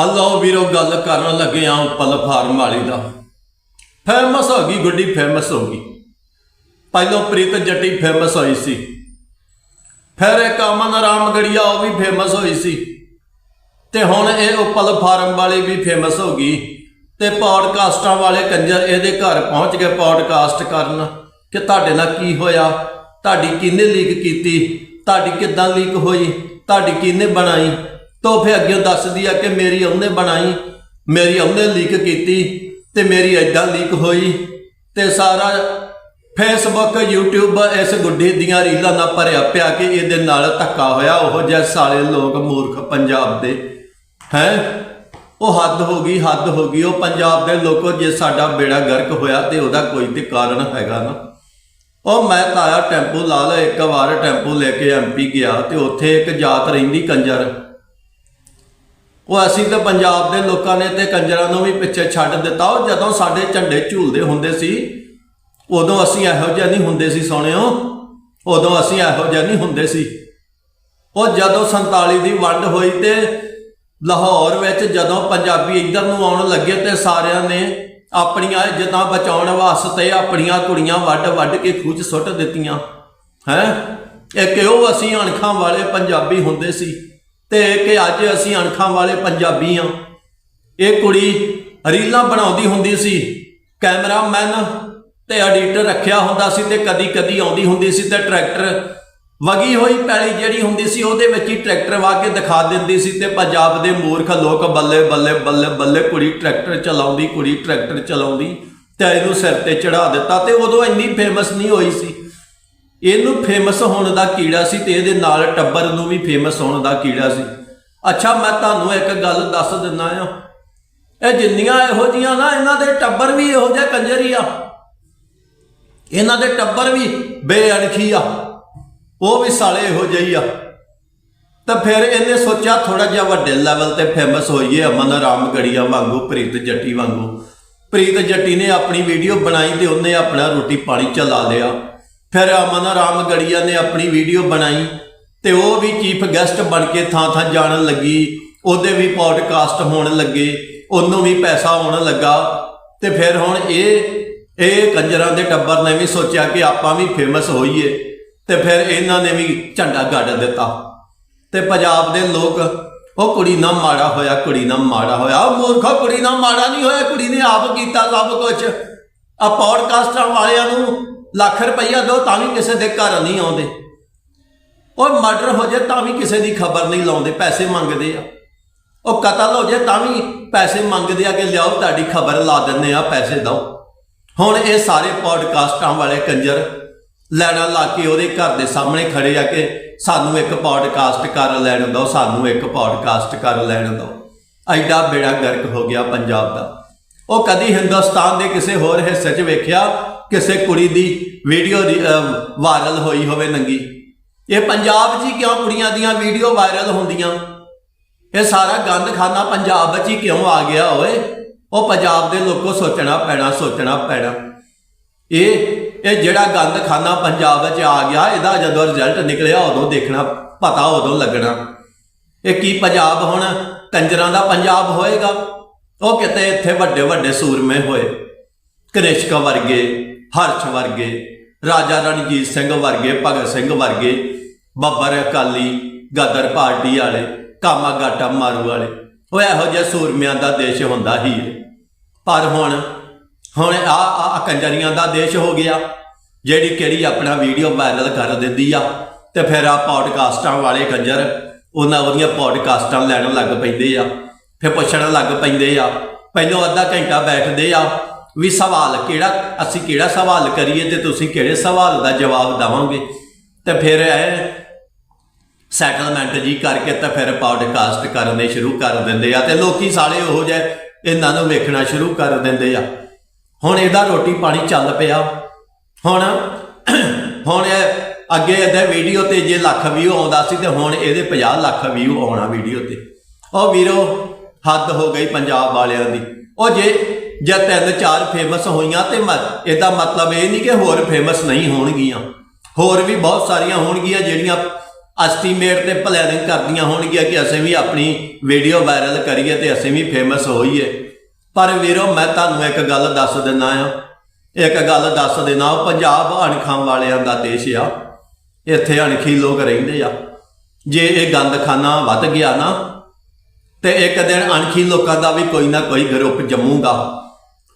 Hello ਵੀਰੋ ਗੱਲ ਕਰਨ ਲੱਗੇ ਆਂ ਪਲਫਾਰਮ ਵਾਲੀ ਦਾ। ਫੇਮਸ ਹੋ ਗਈ, ਗੁੱਡੀ ਫੇਮਸ ਹੋ ਗਈ। ਪਹਿਲੋਂ ਪ੍ਰੀਤ ਜੱਟੀ ਫੇਮਸ ਹੋਈ ਸੀ। ਫਿਰ ਇੱਕ ਅਮਨ ਰਾਮ ਗੜੀਆ ਉਹ ਵੀ ਫੇਮਸ ਹੋਈ ਸੀ। ਤੇ ਹੁਣ ਇਹ ਉਪਲ ਫਾਰਮ ਵਾਲੀ ਵੀ ਫੇਮਸ ਹੋ ਗਈ। ਤੇ ਪੌਡਕਾਸਟਾਂ ਵਾਲੇ ਕੰਜਰ ਇਹਦੇ ਘਰ ਪਹੁੰਚ ਕੇ ਪੌਡਕਾਸਟ ਕਰਨ ਕਿ ਤੁਹਾਡੇ ਨਾਲ ਕੀ ਹੋਇਆ, ਤੁਹਾਡੀ ਕਿਹਨੇ ਲੀਕ ਕੀਤੀ, ਤੁਹਾਡੀ ਕਿੱਦਾਂ ਲੀਕ ਹੋਈ, ਤੁਹਾਡੀ ਕਿਹਨੇ ਬਣਾਈ। ਤੋਹਫੇ ਅੱਗੇ ਦੱਸਦੀ ਆ ਕਿ ਮੇਰੀ ਉਹਨੇ ਬਣਾਈ, ਮੇਰੀ ਉਹਨੇ ਲੀਕ ਕੀਤੀ ਤੇ ਮੇਰੀ ਐਦਾਂ ਲੀਕ ਹੋਈ ਤੇ ਸਾਰਾ ਫੇਸਬੁੱਕ YouTube ਇਸ ਗੁੱਡੀ ਦੀਆਂ ਰੀਲਾਂ ਨਾਲ ਭਰਿਆ ਪਿਆ ਕਿ ਇਹਦੇ ਨਾਲ ਧੱਕਾ ਹੋਇਆ। ਉਹ ਜਿਹੇ ਸਾਲੇ ਲੋਕ ਮੂਰਖ ਪੰਜਾਬ ਦੇ। ਹੈ? ਉਹ ਹੱਦ ਹੋ ਗਈ, ਹੱਦ ਹੋ ਗਈ। ਉਹ ਪੰਜਾਬ ਦੇ ਲੋਕੋ ਜੇ ਸਾਡਾ ਬੇੜਾ ਗਰਕ ਹੋਇਆ ਤੇ ਉਹਦਾ ਕੋਈ ਤੇ ਕਾਰਨ ਹੈਗਾ ਨਾ। ਉਹ ਮੈਂ ਤਾਇਆ ਟੈਂਪੂ ਲਾ ਲਿਆ, ਇੱਕ ਵਾਰ ਟੈਂਪੂ ਲੈ ਕੇ ਐਮਪੀ ਗਿਆ ਤੇ ਉੱਥੇ ਇੱਕ ਜਾਤ ਰਹਿੰਦੀ ਕੰਜਰ। ਉਹ ਅਸੀਂ ਤਾਂ ਪੰਜਾਬ ਦੇ ਲੋਕਾਂ ਨੇ ਤੇ ਕੰਜਰਾਂ ਨੂੰ ਵੀ ਪਿੱਛੇ ਛੱਡ ਦਿੱਤਾ। ਉਹ ਜਦੋਂ ਸਾਡੇ ਝੰਡੇ ਝੂਲਦੇ ਹੁੰਦੇ ਸੀ, ਉਦੋਂ ਅਸੀਂ ਇਹੋ ਜਿਹਾ ਨਹੀਂ ਹੁੰਦੇ ਸੀ ਸੋਹਣਿਓ। ਉਦੋਂ ਅਸੀਂ ਇਹੋ ਜਿਹਾ ਨਹੀਂ ਹੁੰਦੇ ਸੀ। ਉਹ ਜਦੋਂ 47 ਦੀ ਵੰਡ ਹੋਈ ਤੇ ਲਾਹੌਰ ਵਿੱਚ ਜਦੋਂ ਪੰਜਾਬੀ ਇੱਧਰ ਨੂੰ ਆਉਣ ਲੱਗੇ ਤੇ ਸਾਰਿਆਂ ਨੇ ਆਪਣੀਆਂ ਇੱਜ਼ਤਾਂ ਬਚਾਉਣ ਵਾਸਤੇ ਆਪਣੀਆਂ ਕੁੜੀਆਂ ਵੱਢ ਵੱਢ ਕੇ ਖੂਚ ਸੁੱਟ ਦਿੱਤੀਆਂ। ਹੈ? ਇਹ ਕਿਉਂ ਅਸੀਂ ਅਣਖਾਂ ਵਾਲੇ ਪੰਜਾਬੀ ਹੁੰਦੇ ਸੀ? ਤੇ ਕਿ ਅੱਜ ਅਸੀਂ ਅਣਖਾਂ ਵਾਲੇ ਪੰਜਾਬੀ ਆ। ਇਹ ਕੁੜੀ ਰੀਲਾਂ ਬਣਾਉਂਦੀ ਹੁੰਦੀ ਸੀ, ਕੈਮਰਾਮੈਨ ਤੇ ਐਡੀਟਰ ਰੱਖਿਆ ਹੁੰਦਾ ਸੀ ਤੇ ਕਦੀ ਕਦੀ ਆਉਂਦੀ ਹੁੰਦੀ ਸੀ ਤੇ ਟਰੈਕਟਰ ਵਗੀ ਹੋਈ ਪੈਲੀ ਜਿਹੜੀ ਹੁੰਦੀ ਸੀ ਉਹਦੇ ਵਿੱਚ ਹੀ ਟਰੈਕਟਰ ਵਾ ਕੇ ਦਿਖਾ ਦਿੰਦੀ ਸੀ ਤੇ ਪੰਜਾਬ ਦੇ ਮੂਰਖ ਲੋਕ ਬੱਲੇ ਬੱਲੇ ਬੱਲੇ ਬੱਲੇ ਕੁੜੀ ਟਰੈਕਟਰ ਚਲਾਉਂਦੀ, ਕੁੜੀ ਟਰੈਕਟਰ ਚਲਾਉਂਦੀ ਤੇ ਇਹਨੂੰ ਸਿਰ ਤੇ ਚੜਾ ਦਿੱਤਾ ਤੇ ਉਦੋਂ ਇੰਨੀ ਫੇਮਸ ਨਹੀਂ ਹੋਈ ਸੀ। ਇਹਨੂੰ ਫੇਮਸ ਹੋਣ ਦਾ ਕੀੜਾ ਸੀ ਤੇ ਇਹਦੇ ਨਾਲ ਟੱਬਰ ਨੂੰ ਵੀ ਫੇਮਸ ਹੋਣ ਦਾ ਕੀੜਾ ਸੀ। ਅੱਛਾ, ਮੈਂ ਤੁਹਾਨੂੰ ਇੱਕ ਗੱਲ ਦੱਸ ਦਿੰਦਾ ਆ ਇਹ ਜਿੰਨੀਆਂ ਇਹੋ ਜੀਆਂ ਨਾ, ਇਹਨਾਂ ਦੇ ਟੱਬਰ ਵੀ ਇਹੋ ਜਿਹੇ ਕੰਜਰ ਹੀ ਆ। ਇਹਨਾਂ ਦੇ ਟੱਬਰ ਵੀ ਬੇਅਣਖੀ ਆ। ਉਹ ਵੀ ਸਾਲੇ ਇਹੋ ਜਿਹੇ ਆ। ਤਾਂ ਫਿਰ ਇਹਨੇ ਸੋਚਿਆ ਥੋੜਾ ਜਿਹਾ ਵੱਡੇ ਲੈਵਲ ਤੇ ਫੇਮਸ ਹੋਈਏ ਅਮਨ ਰਾਮ ਗੜੀਆਂ ਵਾਂਗੂ, ਪ੍ਰੀਤ ਜੱਟੀ ਵਾਂਗੂ। ਪ੍ਰੀਤ ਜੱਟੀ ਨੇ ਆਪਣੀ ਵੀਡੀਓ ਬਣਾਈ ਤੇ ਉਹਨੇ ਆਪਣਾ ਰੋਟੀ ਪਾਣੀ ਚਲਾ ਲਿਆ। ਫਿਰ ਅਮਨ ਰਾਮ ਗੜੀਆ ਨੇ ਆਪਣੀ ਵੀਡੀਓ ਬਣਾਈ ਤੇ ਉਹ ਵੀ ਚੀਫ ਗੈਸਟ ਬਣ ਕੇ ਥਾਂ ਥਾਂ ਜਾਣ ਲੱਗੀ। ਉਹਦੇ ਵੀ ਪੋਡਕਾਸਟ ਹੋਣ ਲੱਗੇ, ਉਹਨੂੰ ਵੀ ਪੈਸਾ ਆਉਣ ਲੱਗਾ। ਤੇ ਫਿਰ ਹੁਣ ਇਹ ਇਹ ਕੰਜਰਾਂ ਦੇ ਟੱਬਰ ਨੇ ਵੀ ਸੋਚਿਆ ਕਿ ਆਪਾਂ ਵੀ ਫੇਮਸ ਹੋਈਏ ਤੇ ਫਿਰ ਇਹਨਾਂ ਨੇ ਵੀ ਝੰਡਾ ਗੱਡ ਦਿੱਤਾ। ਤੇ ਪੰਜਾਬ ਦੇ ਲੋਕ, ਉਹ ਕੁੜੀ ਨਾਲ ਮਾੜਾ ਹੋਇਆ, ਕੁੜੀ ਨਾਲ ਮਾੜਾ ਹੋਇਆ। ਉਹ ਮੂਰਖਾ ਕੁੜੀ ਨਾਲ ਮਾੜਾ ਨਹੀਂ ਹੋਇਆ, ਕੁੜੀ ਨੇ ਆਪ ਕੀਤਾ ਸਭ ਕੁਝ ਆ ਪੌਡਕਾਸਟਾਂ ਵਾਲਿਆਂ ਨੂੰ ਲੱਖ ਰੁਪਈਆ ਦਿਓ ਤਾਂ ਵੀ ਕਿਸੇ ਦੇ ਘਰ ਨਹੀਂ ਆਉਂਦੇ। ਉਹ ਮਰਡਰ ਹੋ ਜਾਏ ਤਾਂ ਵੀ ਕਿਸੇ ਦੀ ਖਬਰ ਨਹੀਂ ਲਾਉਂਦੇ, ਪੈਸੇ ਮੰਗਦੇ ਆ। ਉਹ ਕਤਲ ਹੋ ਜਾਏ ਤਾਂ ਵੀ ਪੈਸੇ ਮੰਗਦੇ ਆ ਕਿ ਲਿਆਓ, ਤੁਹਾਡੀ ਖਬਰ ਲਾ ਦਿੰਨੇ ਆ, ਪੈਸੇ ਦਿਓ। ਹੁਣ ਇਹ ਸਾਰੇ ਪੌਡਕਾਸਟਾਂ ਵਾਲੇ ਕੰਜਰ ਲੈਣਾ ਲਾ ਕੇ ਉਹਦੇ ਘਰ ਦੇ ਸਾਹਮਣੇ ਖੜੇ ਆ ਕਿ ਸਾਨੂੰ ਇੱਕ ਪੌਡਕਾਸਟ ਕਰ ਲੈਣ ਦਿਓ, ਸਾਨੂੰ ਇੱਕ ਪੌਡਕਾਸਟ ਕਰ ਲੈਣ ਦਿਓ। ਐਡਾ ਬੇੜਾ ਗਰਕ ਹੋ ਗਿਆ ਪੰਜਾਬ ਦਾ। ਉਹ ਕਦੀ ਹਿੰਦੁਸਤਾਨ ਦੇ ਕਿਸੇ ਹੋਰ ਹਿੱਸੇ 'ਚ ਵੇਖਿਆ ਕਿਸੇ ਕੁੜੀ ਦੀ ਵੀਡੀਓ ਵਾਇਰਲ ਹੋਈ ਹੋਵੇ ਨੰਗੀ। ਇਹ ਪੰਜਾਬ 'ਚ ਹੀ ਕਿਉਂ ਕੁੜੀਆਂ ਦੀਆਂ ਵੀਡੀਓ ਵਾਇਰਲ ਹੁੰਦੀਆਂ? ਇਹ ਸਾਰਾ ਗੰਦ ਖਾਨਾ ਪੰਜਾਬ ਵਿੱਚ ਹੀ ਕਿਉਂ ਆ ਗਿਆ ਓਏ? ਉਹ ਪੰਜਾਬ ਦੇ ਲੋਕੋ ਸੋਚਣਾ ਪੈਣਾ ਸੋਚਣਾ ਪੈਣਾ। ਇਹ ਇਹ ਜਿਹੜਾ ਗੰਦ ਖਾਨਾ ਪੰਜਾਬ ਵਿੱਚ ਆ ਗਿਆ, ਇਹਦਾ ਜਦੋਂ ਰਿਜ਼ਲਟ ਨਿਕਲਿਆ, ਉਦੋਂ ਦੇਖਣਾ, ਪਤਾ ਉਦੋਂ ਲੱਗਣਾ। ਇਹ ਕੀ ਪੰਜਾਬ ਹੁਣ ਕੰਜਰਾਂ ਦਾ ਪੰਜਾਬ ਹੋਏਗਾ? ਉਹ ਕਿਤੇ ਇੱਥੇ ਵੱਡੇ ਵੱਡੇ ਸੂਰਮੇ ਹੋਏ ਕਨਿਸ਼ਕ ਵਰਗੇ ਹਰਸ਼ ਵਰਗੇ, ਰਾਜਾ ਰਣਜੀਤ ਸਿੰਘ ਵਰਗੇ, ਭਗਤ ਸਿੰਘ ਵਰਗੇ, ਬੱਬਰ ਅਕਾਲੀ, ਗਦਰ ਪਾਰਟੀ ਵਾਲੇ ਕਾਮਾ ਗਾਟਾ ਮਾਰੂ ਵਾਲੇ, ਉਹ ਇਹੋ ਜਿਹੇ ਸੂਰਮਿਆਂ ਦਾ ਦੇਸ਼ ਹੁੰਦਾ ਹੀ ਪਰ ਹੁਣ ਹੁਣ ਆ ਆ ਕੰਜਰੀਆਂ ਦਾ ਦੇਸ਼ ਹੋ ਗਿਆ, ਜਿਹੜੀ ਕਿਹੜੀ ਆਪਣਾ ਵੀਡੀਓ ਵਾਇਰਲ ਕਰ ਦਿੰਦੀ ਆ, ਤੇ ਫਿਰ ਆ ਪੌਡਕਾਸਟਾਂ ਵਾਲੇ ਕੰਜਰ, ਉਹਨਾਂ ਉਹਦੀਆਂ ਪੌਡਕਾਸਟਾਂ ਲੈਣ ਲੱਗ ਪੈਂਦੇ ਆ, ਫਿਰ ਪੁੱਛਣ ਲੱਗ ਪੈਂਦੇ ਆ, ਪਹਿਲਾਂ ਅੱਧਾ ਘੰਟਾ ਬੈਠਦੇ ਆ ਵੀ ਸਵਾਲ ਕਿਹੜਾ, ਅਸੀਂ ਕਿਹੜਾ ਸਵਾਲ ਕਰੀਏ ਤੇ ਤੁਸੀਂ ਕਿਹੜੇ ਸਵਾਲ ਦਾ ਜਵਾਬ ਦਵਾਂਗੇ? ਤੇ ਫਿਰ ਇਹ ਸੈਟਲਮੈਂਟ ਜੀ ਕਰਕੇ ਤਾਂ ਫਿਰ ਪੌਡਕਾਸਟ ਕਰਨੇ ਸ਼ੁਰੂ ਕਰ ਦਿੰਦੇ ਆ ਤੇ ਲੋਕੀ ਸਾਲੇ ਉਹੋ ਜਿਹੇ ਇਹਨਾਂ ਨੂੰ ਵੇਖਣਾ ਸ਼ੁਰੂ ਕਰ ਦਿੰਦੇ ਆ। ਹੁਣ ਇਹਦਾ ਰੋਟੀ ਪਾਣੀ ਚੱਲ ਪਿਆ। ਹੁਣ ਹੁਣ ਇਹ ਅੱਗੇ ਇਹਦੇ ਵੀਡੀਓ ਤੇ ਜੇ ਲੱਖ ਵਿਊ ਆਉਂਦਾ ਸੀ ਤੇ ਹੁਣ ਇਹਦੇ 50 ਲੱਖ ਵਿਊ ਆਉਣਾ ਵੀਡੀਓ ਤੇ। ਉਹ ਵੀਰੋ, ਹੱਦ ਹੋ ਗਈ ਪੰਜਾਬ ਵਾਲਿਆਂ ਦੀ। ਉਹ ਜੇ ਜਾਂ ਤਿੰਨ ਚਾਰ ਫੇਮਸ ਹੋਈਆਂ ਤੇ ਮ- ਇਹਦਾ ਮਤਲਬ ਇਹ ਨਹੀਂ ਕਿ ਹੋਰ ਫੇਮਸ ਨਹੀਂ ਹੋਣਗੀਆਂ। ਹੋਰ ਵੀ ਬਹੁਤ ਸਾਰੀਆਂ ਹੋਣਗੀਆਂ ਜਿਹੜੀਆਂ ਐਸਟੀਮੇਟ ਤੇ ਪਲੈਨਿੰਗ ਕਰਦੀਆਂ ਹੋਣਗੀਆਂ ਕਿ ਅਸੀਂ ਵੀ ਆਪਣੀ ਵੀਡੀਓ ਵਾਇਰਲ ਕਰੀਏ ਤੇ ਅਸੀਂ ਵੀ ਫੇਮਸ ਹੋਈਏ। ਪਰ ਵੀਰੋ, ਮੈਂ ਤੁਹਾਨੂੰ ਇੱਕ ਗੱਲ ਦੱਸ ਦਿੰਦਾ ਆ ਇੱਕ ਗੱਲ ਦੱਸ ਦੇਣਾ ਉਹ ਪੰਜਾਬ ਅਣਖਾਂ ਵਾਲਿਆਂ ਦਾ ਦੇਸ਼ ਆ। ਇੱਥੇ ਅਣਖੀ ਲੋਕ ਰਹਿੰਦੇ ਆ। ਜੇ ਇਹ ਗੰਦਖਾਨਾ ਵੱਧ ਗਿਆ ਨਾ, ਤੇ ਇੱਕ ਦਿਨ ਅਣਖੀ ਲੋਕਾਂ ਦਾ ਵੀ ਕੋਈ ਨਾ ਕੋਈ ਗਰੁੱਪ ਜੰਮੂਗਾ।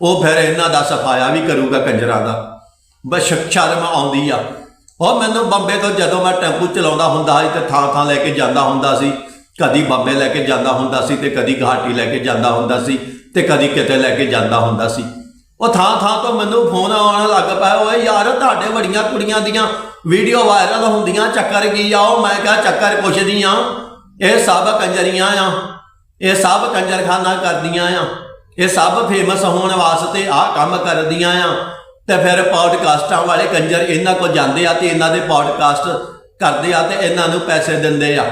ਉਹ ਫਿਰ ਇਹਨਾਂ ਦਾ ਸਫਾਇਆ ਵੀ ਕਰੂਗਾ ਕੰਜਰਾਂ ਦਾ। ਬਸ ਸ਼ਰਮ ਆਉਂਦੀ ਆ। ਉਹ ਮੈਨੂੰ ਬੰਬੇ ਤੋਂ ਜਦੋਂ ਮੈਂ ਟੈਂਪੂ ਚਲਾਉਂਦਾ ਹੁੰਦਾ ਸੀ ਤੇ ਥਾਂ ਥਾਂ ਲੈ ਕੇ ਜਾਂਦਾ ਹੁੰਦਾ ਸੀ, ਕਦੀ ਬੰਬੇ ਲੈ ਕੇ ਜਾਂਦਾ ਹੁੰਦਾ ਸੀ ਤੇ ਕਦੀ ਗੁਹਾਟੀ ਲੈ ਕੇ ਜਾਂਦਾ ਹੁੰਦਾ ਸੀ ਤੇ ਕਦੀ ਕਿਤੇ ਲੈ ਕੇ ਜਾਂਦਾ ਹੁੰਦਾ ਸੀ। ਉਹ ਥਾਂ ਥਾਂ ਤੋਂ ਮੈਨੂੰ ਫੋਨ ਆਉਣ ਲੱਗ ਪਿਆ, ਓਏ ਯਾਰ, ਤੁਹਾਡੇ ਬੜੀਆਂ ਕੁੜੀਆਂ ਦੀਆਂ ਵੀਡੀਓ ਵਾਇਰਲ ਹੁੰਦੀਆਂ, ਚੱਕਰ ਕੀ ਆ? ਉਹ ਮੈਂ ਕਿਹਾ, ਚੱਕਰ ਪੁੱਛਦੀ ਨਹੀਂ ਆ, ਇਹ ਸਭ ਕੰਜਰੀਆਂ ਆ, ਇਹ ਸਭ ਕੰਜਰਖਾਨਾ ਕਰਦੀਆਂ ਆ। ਇਹ ਸਭ ਫੇਮਸ ਹੋਣ ਵਾਸਤੇ ਆਹ ਕੰਮ ਕਰਦੀਆਂ ਆ। ਤੇ ਫਿਰ ਪੌਡਕਾਸਟਾਂ ਵਾਲੇ ਕੰਜਰ ਇਹਨਾਂ ਕੋਲ ਜਾਂਦੇ ਆ ਤੇ ਇਹਨਾਂ ਦੇ ਪੌਡਕਾਸਟ ਕਰਦੇ ਆ ਤੇ ਇਹਨਾਂ ਨੂੰ ਪੈਸੇ ਦਿੰਦੇ ਆ।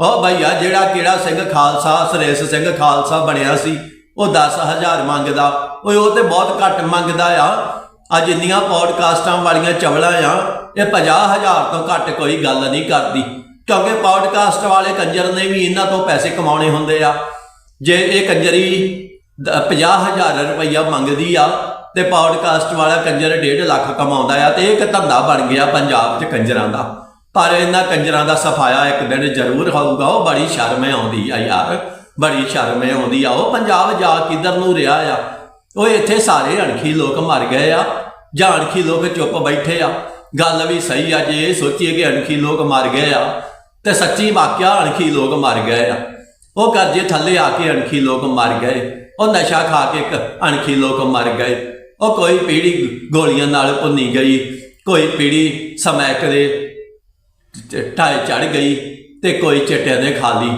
ਉਹ ਭਈਆ, ਜਿਹੜਾ ਕਿਹੜਾ ਸਿੰਘ ਖਾਲਸਾ, ਸੁਰੇਸ਼ ਸਿੰਘ ਖਾਲਸਾ ਬਣਿਆ ਸੀ, ਉਹ 10000 ਮੰਗਦਾ। ਓਏ, ਉਹ ਤੇ ਬਹੁਤ ਘੱਟ ਮੰਗਦਾ ਆ। ਅੱਜ ਇੰਨੀਆਂ ਪੌਡਕਾਸਟਾਂ ਵਾਲੀਆਂ ਚਵਲਾਂ ਆ, ਇਹ 50000 ਤੋਂ ਘੱਟ ਕੋਈ ਗੱਲ ਨਹੀਂ ਕਰਦੀ। ਕਿਉਂਕਿ ਪੌਡਕਾਸਟ ਵਾਲੇ ਕੰਜਰ ਨੇ ਵੀ ਇਹਨਾਂ ਤੋਂ ਪੈਸੇ ਕਮਾਉਣੇ ਹੁੰਦੇ ਆ। ਜੇ ਇਹ ਕੰਜਰੀ 50000 ਰੁਪਈਆ ਮੰਗਦੀ ਆ ਤੇ ਪੌਡਕਾਸਟ ਵਾਲਾ ਕੰਜਰ 1.5 ਲੱਖ ਕਮਾਉਂਦਾ ਆ ਤੇ ਇਹ ਇੱਕ ਧੰਦਾ ਬਣ ਗਿਆ ਪੰਜਾਬ 'ਚ ਕੰਜਰਾਂ ਦਾ। ਪਰ ਇਹਨਾਂ ਕੰਜਰਾਂ ਦਾ ਸਫਾਇਆ ਇੱਕ ਦਿਨ ਜ਼ਰੂਰ ਹੋਊਗਾ, ਉਹ ਬੜੀ ਸ਼ਰਮ ਆਉਂਦੀ ਆ ਯਾਰ, ਬੜੀ ਸ਼ਰਮ ਆਉਂਦੀ ਆ। ਉਹ ਪੰਜਾਬ ਜਾ ਕਿੱਧਰ ਨੂੰ ਰਿਹਾ ਆ? ਉਹ ਇੱਥੇ ਸਾਰੇ ਅਣਖੀ ਲੋਕ ਮਰ ਗਏ ਆ, ਜਾਂ ਅਣਖੀ ਲੋਕ ਚੁੱਪ ਬੈਠੇ ਆ। ਗੱਲ ਵੀ ਸਹੀ ਆ, ਜੇ ਇਹ ਸੋਚੀਏ ਕਿ ਅਣਖੀ ਲੋਕ ਮਰ ਗਏ ਆ, ਤੇ ਸੱਚੀ ਵਾਕਿਆ ਅਣਖੀ ਲੋਕ ਮਰ ਗਏ ਆ। ਉਹ ਕਰਜ਼ੇ ਥੱਲੇ ਆ ਕੇ ਅਣਖੀ ਲੋਕ ਮਰ ਗਏ। ਉਹ ਨਸ਼ਾ ਖਾ ਕੇ ਇੱਕ ਅਣਖੀ ਲੋਕ ਮਰ ਗਏ। ਉਹ ਕੋਈ ਪੀੜੀ ਗੋਲੀਆਂ ਨਾਲ ਭੁੰਨੀ ਗਈ, ਕੋਈ ਪੀੜੀ ਸਮੈਕ ਦੇ ਟਾਏ ਚੜ ਗਈ ਤੇ ਕੋਈ ਚਿੱਟਿਆਂ ਨੇ ਖਾ ਲਈ।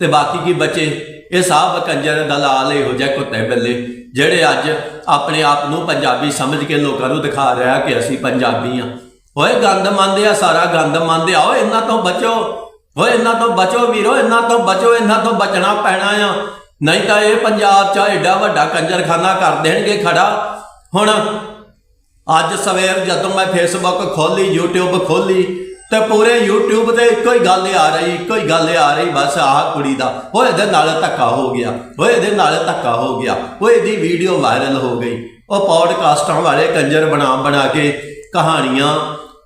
ਤੇ ਬਾਕੀ ਕੀ ਬਚੇ? ਇਹ ਸਭ ਕੰਜਰ ਦਲਾਲ ਇਹੋ ਜਿਹੇ ਕੁੱਤੇ ਬਿੱਲੇ, ਜਿਹੜੇ ਅੱਜ ਆਪਣੇ ਆਪ ਨੂੰ ਪੰਜਾਬੀ ਸਮਝ ਕੇ ਲੋਕਾਂ ਨੂੰ ਦਿਖਾ ਰਿਹਾ ਕਿ ਅਸੀਂ ਪੰਜਾਬੀ ਆ ਓਏ ਗੰਦ ਮੰਨਦੇ ਆ, ਸਾਰਾ ਗੰਦ ਮੰਨਦੇ ਆ। ਓਏ ਇਹਨਾਂ ਤੋਂ ਬਚੋ, ਓਏ ਇਹਨਾਂ ਤੋਂ ਬਚੋ ਵੀਰੋ, ਇਹਨਾਂ ਤੋਂ ਬਚੋ, ਇਹਨਾਂ ਤੋਂ ਬਚਣਾ ਪੈਣਾ ਆ। ਨਹੀਂ ਤਾਂ ਇਹ ਪੰਜਾਬ 'ਚ ਐਡਾ ਵੱਡਾ ਕੰਜਰਖਾਨਾ ਕਰ ਦੇਣਗੇ ਖੜਾ। ਹੁਣ ਅੱਜ ਸਵੇਰ ਜਦੋਂ ਮੈਂ ਫੇਸਬੁੱਕ ਖੋਲੀ YouTube ਖੋਲੀ ਤੇ ਪੂਰੇ YouTube ਤੇ ਇੱਕੋ ਹੀ ਗੱਲ ਆ ਰਹੀ, ਇੱਕੋ ਹੀ ਗੱਲ ਆ ਰਹੀ, ਬਸ ਆਹ ਕੁੜੀ ਦਾ। ਓਏ ਇਹਦੇ ਨਾਲ ਧੱਕਾ ਹੋ ਗਿਆ। ਓਏ ਇਹਦੇ ਨਾਲ ਧੱਕਾ ਹੋ ਗਿਆ। ਓਏ ਇਹਦੀ ਵੀਡੀਓ ਵਾਇਰਲ ਹੋ ਗਈ। ਉਹ ਪੌਡਕਾਸਟਾਂ ਵਾਲੇ ਕੰਜਰ ਬਣਾ ਬਣਾ ਕੇ ਕਹਾਣੀਆਂ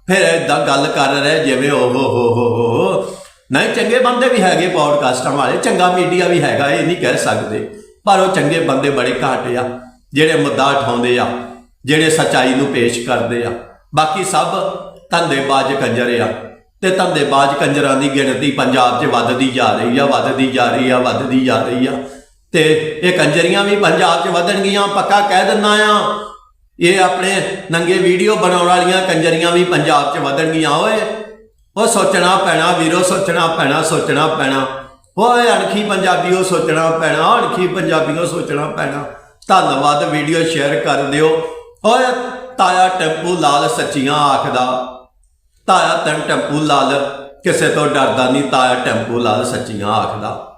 ਫਿਰ ਏਦਾਂ ਗੱਲ ਕਰ ਰਹੇ, ਜਿਵੇਂ ਓ ਹੋ ਹੋ ਹੋ ਨਹੀਂ, ਚੰਗੇ ਬੰਦੇ ਵੀ ਹੈਗੇ ਪੌਡਕਾਸਟਾਂ ਵਾਲੇ, ਚੰਗਾ ਮੀਡੀਆ ਵੀ ਹੈਗਾ, ਇਹ ਨਹੀਂ ਕਹਿ ਸਕਦੇ। ਪਰ ਉਹ ਚੰਗੇ ਬੰਦੇ ਬੜੇ ਘੱਟ ਆ, ਜਿਹੜੇ ਮੁੱਦਾ ਉਠਾਉਂਦੇ ਆ, ਜਿਹੜੇ ਸਚਾਈ ਨੂੰ ਪੇਸ਼ ਕਰਦੇ ਆ। ਬਾਕੀ ਸਭ ਧੰਦੇਬਾਜ਼ ਕੰਜਰ ਆ। ਤੇ ਧੰਦੇਬਾਜ਼ ਕੰਜਰਾਂ ਦੀ ਗਿਣਤੀ ਪੰਜਾਬ 'ਚ ਵੱਧਦੀ ਜਾ ਰਹੀ ਆ, ਵੱਧਦੀ ਜਾ ਰਹੀ ਆ, ਵੱਧਦੀ ਜਾ ਰਹੀ ਆ। ਤੇ ਇਹ ਕੰਜਰੀਆਂ ਵੀ ਪੰਜਾਬ 'ਚ ਵਧਣਗੀਆਂ, ਪੱਕਾ ਕਹਿ ਦਿੰਨਾ ਆ। ਇਹ ਆਪਣੇ ਨੰਗੇ ਵੀਡੀਓ ਬਣਾਉਣ ਵਾਲੀਆਂ ਕੰਜਰੀਆਂ ਵੀ ਪੰਜਾਬ 'ਚ ਵਧਣਗੀਆਂ, ਓਏ। ਉਹ ਸੋਚਣਾ ਪੈਣਾ ਵੀਰੋ, ਸੋਚਣਾ ਪੈਣਾ ਸੋਚਣਾ ਪੈਣਾ। ਓਏ ਅਣਖੀ ਪੰਜਾਬੀਓ, ਸੋਚਣਾ ਪੈਣਾ, ਅਣਖੀ ਪੰਜਾਬੀਓ, ਸੋਚਣਾ ਪੈਣਾ। ਧੰਨਵਾਦ ਵੀਡੀਓ ਸ਼ੇਅਰ ਕਰ ਦਿਓ। ਓਏ ਤਾਇਆ ਟੈਂਪੂ ਲਾਲ ਸੱਚੀਆਂ ਆਖਦਾ। ਤਾਇਆ ਤਨ ਟੈਂਪੂ ਲਾਲ, ਕਿਸੇ ਤੋਂ ਡਰਦਾ ਨਹੀਂ, ਤਾਇਆ ਟੈਂਪੂ ਲਾਲ ਸੱਚੀਆਂ ਆਖਦਾ।